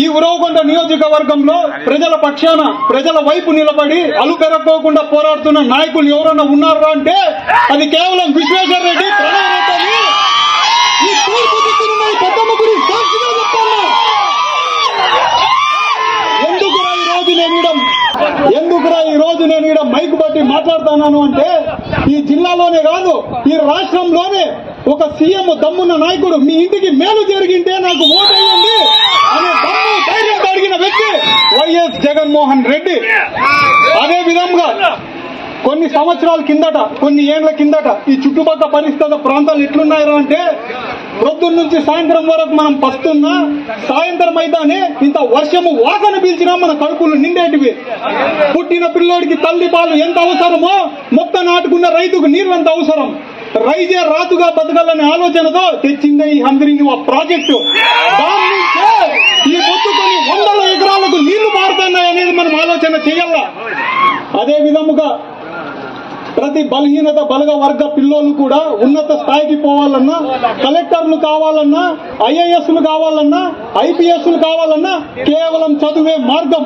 ఈ ఉరవకొండ నియోజకవర్గంలో ప్రజల పక్షాన ప్రజల వైపు నిలబడి అలుపెరక్కోకుండా పోరాడుతున్న నాయకులు ఎవరన్నా ఉన్నారా అంటే అది కేవలం విశ్వేశ్వర రెడ్డి ప్రణయ్ రెడ్డి ఈ తూర్పు ఈ పెద్దమ్మ గురి సాక్షిగా చెప్తాను. ఎందుకురా ఈ రోజు నేను ఎందుకురా ఈ రోజు నేను మైక్ బట్టి మాట్లాడుతున్నాను అంటే ఈ జిల్లాలోనే కాదు ఈ రాష్ట్రంలోనే ఒక సీఎం దమ్మున్న నాయకుడు మీ ఇంటికి మేలు జరిగింటే నాకు ఓటేయండి. జగన్మోహన్ రెడ్డి. అదే విధంగా కొన్ని సంవత్సరాల కిందట కొన్ని ఏళ్ళ కిందట ఈ చుట్టుపక్కల పరిస్థితి ప్రాంతాలు ఎట్లున్నాయో అంటే ప్రొద్దున్న నుంచి సాయంత్రం వరకు మనం పస్తున్నా సాయంత్రం అయితేనే ఇంత వర్షము వాసన పీల్చినా మన కడుపులు నిండేటివి. పుట్టిన పిల్లోడికి తల్లి పాలు ఎంత అవసరమో మొత్తం నాటుకున్న రైతుకు నీరు ఎంత అవసరం. రైజే రాతుగా బతకాలనే ఆలోచనతో తెచ్చిందే ఈ హంద్రింగ్ ప్రాజెక్టు. దాని నుంచే ఆలోచన చేయాల? అదే విధముగా ప్రతి బలహీనత బలగ వర్గ పిల్లోళ్ళు కూడా ఉన్నత స్థాయికి పోవాలన్నా కలెక్టర్లు కావాలన్నా ఐఏఎస్లు కావాలన్నా ఐపీఎస్లు కావాలన్నా కేవలం చదువే మార్గం.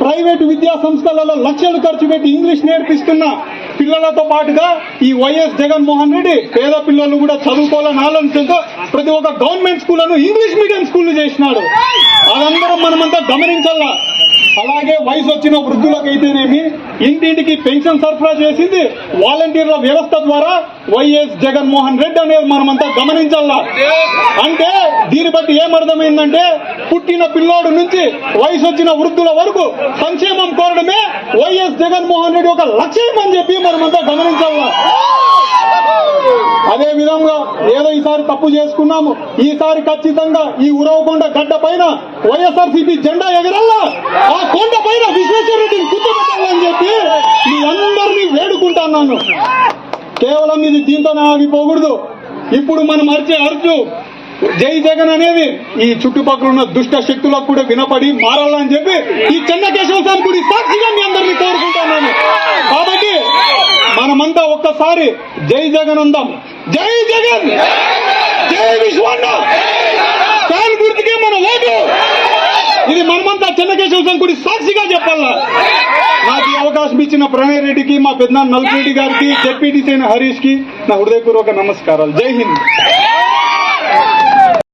ప్రైవేటు విద్యా సంస్థలలో లక్షలు ఖర్చు పెట్టి ఇంగ్లీష్ నేర్పిస్తున్న పిల్లలతో పాటుగా ఈ వైఎస్ జగన్మోహన్ రెడ్డి పేద పిల్లలు కూడా చదువుకోవాలని ఆలోచనతో ప్రతి ఒక్క గవర్నమెంట్ స్కూళ్ళను ఇంగ్లీష్ మీడియం స్కూళ్ళు చేసినాడు. అదందరం మనమంతా గమనించాలా? అలాగే వయసు వచ్చిన వృద్ధులకైతేనేమి ఇంటింటికి పెన్షన్ సరఫరా చేసింది వాలంటీర్ల వ్యవస్థ ద్వారా వైఎస్ జగన్మోహన్ రెడ్డి అనేది మనమంతా గమనించాలా? అంటే దీన్ని బట్టి ఏమర్థమైందంటే పుట్టిన పిల్లోడు నుంచి వయసు వచ్చిన వృద్ధుల వరకు సంక్షేమం కోరడమే వైఎస్ జగన్మోహన్ రెడ్డి ఒక లక్ష్యం అని చెప్పి మనమంతా గమనించాలి అదే విధంగా ఒకసారి తప్పు చేసుకున్నాము. ఈసారి ఖచ్చితంగా ఈ ఉరవకొండ గడ్డ పైన వైఎస్ఆర్సీపీ జెండా ఎగరల్లా. ఆ కొండ పైన విశ్వేశ్వర రెడ్డిని కూర్చోబెట్టాలని చెప్పి మీ అందరినీ వేడుకుంటున్నాను. కేవలం ఇది దీంతోనే ఆగిపోకూడదు. ఇప్పుడు మనం అరిచే అరుచు జై జగన్ అనేది ఈ చుట్టుపక్కల ఉన్న దుష్ట శక్తులకు కూడా వినపడి మారాలని చెప్పి ఈ చెన్నకేశవ స్వామి గుడి సాక్షిగా మీ అందరినీ కోరుకుంటున్నాను. కాబట్టి మనమంతా ఒక్కసారి జై జగన్ అందాం. జై జగన్! జై గుర్తుకే మన లేదు ఇది మనమంతా చెన్నకేశవ స్వామి గుడి సాక్షిగా చెప్పాలా? నాకు ఈ అవకాశం ఇచ్చిన ప్రణయ్ రెడ్డికి మా పెద్ద నల్పిరెడ్డి గారికి జెడ్పీటీసీ అయిన హరీష్కి నా హృదయపూర్వక నమస్కారాలు. జై హింద్.